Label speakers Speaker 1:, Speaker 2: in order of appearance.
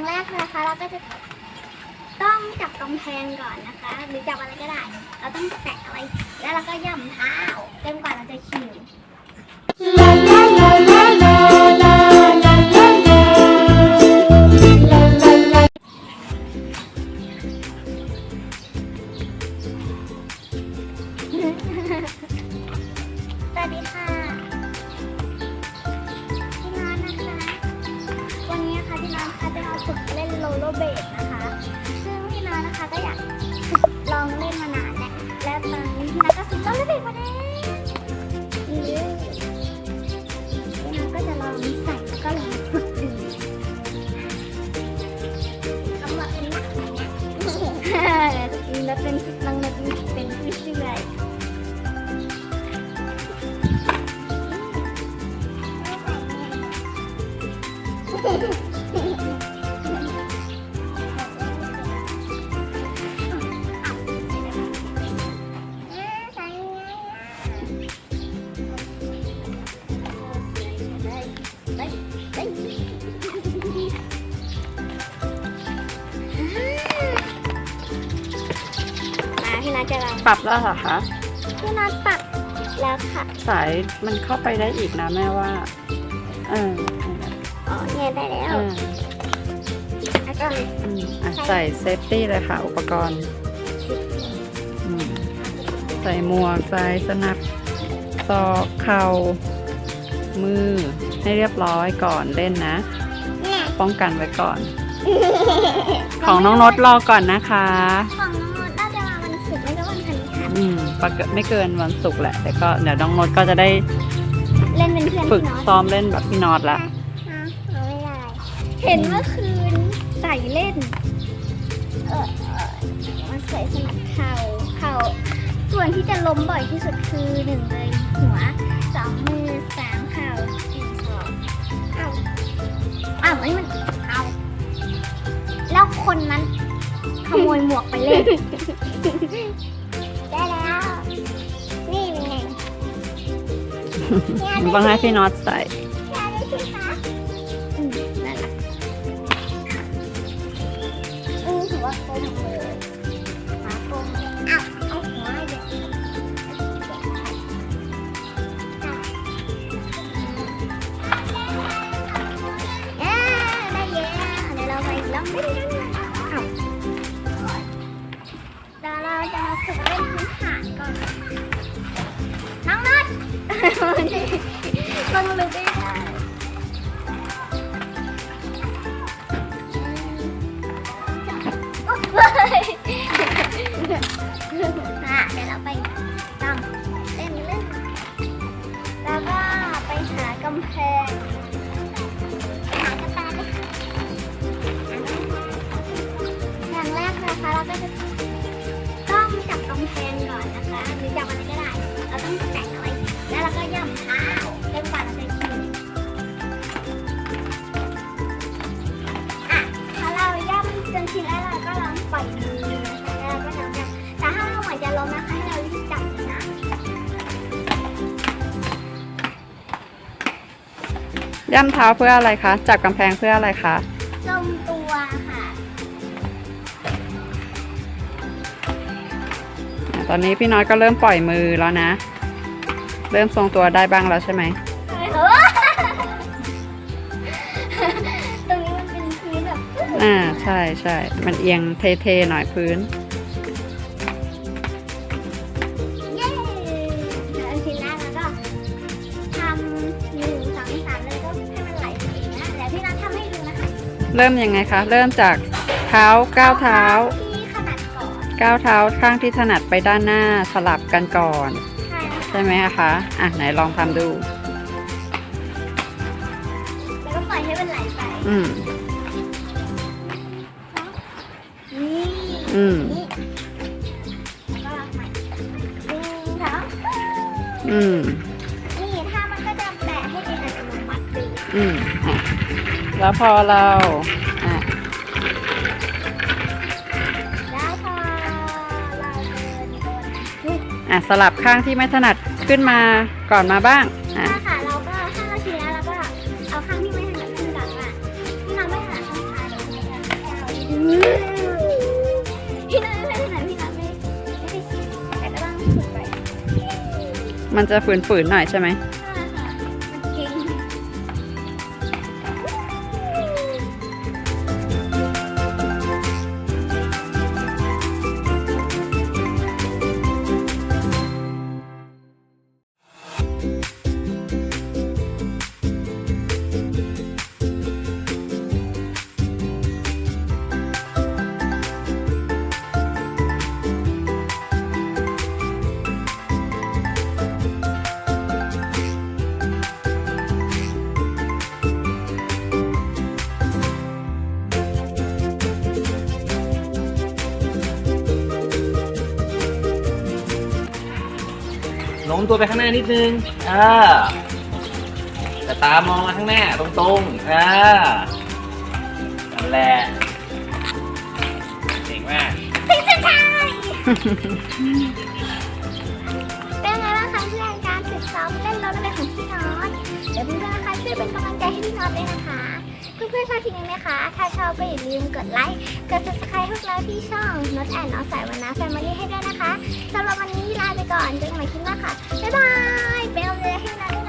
Speaker 1: งแรกนะคะ เราก็จะต้องจับกำแพงก่อนนะคะ หรือจับอะไรก็ได้ เราต้องแตะอะไร แล้วเราก็ย่ำเท้าจนกว่าเราจะขี่ โลเบดนะคะ ซึ่งพี่น้องนะคะก็อยากลองเล่นมานานแล้วและตอนนี้พี่น้องก็ซื้อโรลเลเบดมาแล้วพี่น้องก็จะลองใส่แล้วก็ลองฝึกดูลองมาเป็นนักแข่งแล้วเป็นลองมาเป็น มาพี่นัทจะลอง
Speaker 2: ปรับแล้วเหรอคะ
Speaker 1: พี่นัทปรับแล้วค่ะ
Speaker 2: สายมันเข้าไปได้อีกนะแม่ว่า เออ
Speaker 1: อ๋อเนี่ยได้แล้ว
Speaker 2: เออ
Speaker 1: แล้วก็
Speaker 2: อืมอะใส่เซฟตี้เลยค่ะ อุปกรณ์อืมใส่หมวกใส่สนับซอกเข่ามือ ให้เรียบร้อยก่อนเล่นนะ
Speaker 1: เนี่ย
Speaker 2: ป้องกันไว้ก่อน ของน้องนดรอก่อนนะคะ
Speaker 1: ของน้องนนท์น่าจะมาวันศุกร์ไม่ก็วันพฤหัส
Speaker 2: อืมปกติไม่เกินวันศุกร์แหละ แต่ก็เดี๋ยวน้องนดก็จะได้
Speaker 1: เล่นเป็นเพื่อน
Speaker 2: ฝึก
Speaker 1: พี่น้อง
Speaker 2: ซ้อมเล่นแบบพี่นอตละ
Speaker 1: อะเอาไม่ได้เห็นเมื่อคืนใส่เล่นเออเออมันใส่สนับเข่าเข่าส่วนที่จะล้มบ่อยที่สุดคือหนึ่งเลยหัวสองมือสามเข่าสี่ศอกเอาอ้าวไอ้มันเอา แล้วคนนั้นขโมยหมวกไปเล่น ได้แล้ว นี่เป็นไง
Speaker 2: ต้องให้พี่นอตใส่
Speaker 1: ยาได้สิคะอืมนั่นแหละอืมถือว่าโกงเลย เดี๋ยวเราจะมาฝึกเล่นพื้นฐานก่อน น้องนัดลงลึกไม่ได้ ต้องจับกำแพงก่อนนะคะ หรือจับอะไรก็ได้ เราต้องแตะไว้ แล้วเราก็ย่ำเท้าจนกว่าเราจะชินอะพอเราย่ำจนชินแล้วเราก็ลองปล่อยมือนะคะแล้วเราก็ทำได้แต่ถ้าเราเหมือนจะล้มนะคะให้เรารีบจับนะ
Speaker 2: ย่ำเท้าเพื่ออะไรคะ จับกำแพงเพื่ออะไรคะ
Speaker 1: ลง ต
Speaker 2: อนนี้พี่น้อยก็เริ่มปล่อยมือแล้วนะ เริ่มทรงตัวได้บ้างแล้วใช่ไหม
Speaker 1: เออตรงนี้มันเป็นพื้นแบบ
Speaker 2: อ่าใช่ใช่มันเอียงเทๆหน่อยพื้น
Speaker 1: เย้แล้วทีแรกแล้วก็ทำหนึ่งสองสามแล้วก็ให้มันไหลไปเองนะเดี๋ยวพี่นัททำให้ดูนะคะ
Speaker 2: เริ่มยังไงคะ เริ่มจากเท้าก้าวเท้า
Speaker 1: ที่ขนาด ก่อน
Speaker 2: ก้าวเท้าข้างที่ถนัดไปด้านหน้าสลับกันก่อน
Speaker 1: ใช่นะคะ
Speaker 2: ใช่ไหมคะอะไหนลองทำดู
Speaker 1: แล้วก็ปล่อยให้มันไหลไป
Speaker 2: อืม
Speaker 1: นี่
Speaker 2: อืม
Speaker 1: นี่แล้วก็ใหม่หนึ่งสอง
Speaker 2: อืม
Speaker 1: นี่ถ้ามันก็จะแบะให้เป็นอัตโนมัติเลย
Speaker 2: อืมอะแล้วพอเรา อะสลับข้างที่ไม่ถนัดขึ้นมาก่อนมาบ้างอะ
Speaker 1: ค่ะเราก็ถ้าเทีแล้วเราก็เอาข้างที่ไม่ถนัดขึ้นหลังอะที่เรไม่ถนัดที่น้ไม่ไม่ได้ชินแต่ก็ต้องฝึกไป
Speaker 2: มันจะฝืนๆหน่อยใช่ไหม
Speaker 1: น้
Speaker 3: มตัวไปข้างหน้านิดนึงอ่าแต่ตามองมาข้างหน้าตรงๆอ่านั่นแหละเก่งมาก
Speaker 1: พี่ชายเป็นไงบ้างคะเพื่อนการฝึกซ้อมเล่นรถอะไรของพี่น็อตเดี๋ยวเพื่อนๆนะคะช่วยเป็นกำลังใจให้พี่น็อตด้วยนะคะ เพื่อนชอบคลิปนี้ไหมคะ ถ้าชอบก็อย่าลืมกดไลค์ กด subscribe พวกเราที่ช่องน o t แอนน้องสายวันนะแฟมิลี่ให้ด้วยนะคะสำหรับวันนี้ลาไปก่อนเจอกันใหม่คลิปหน้าค่ะ บ๊ายบาย เป็นกำลัให้นะ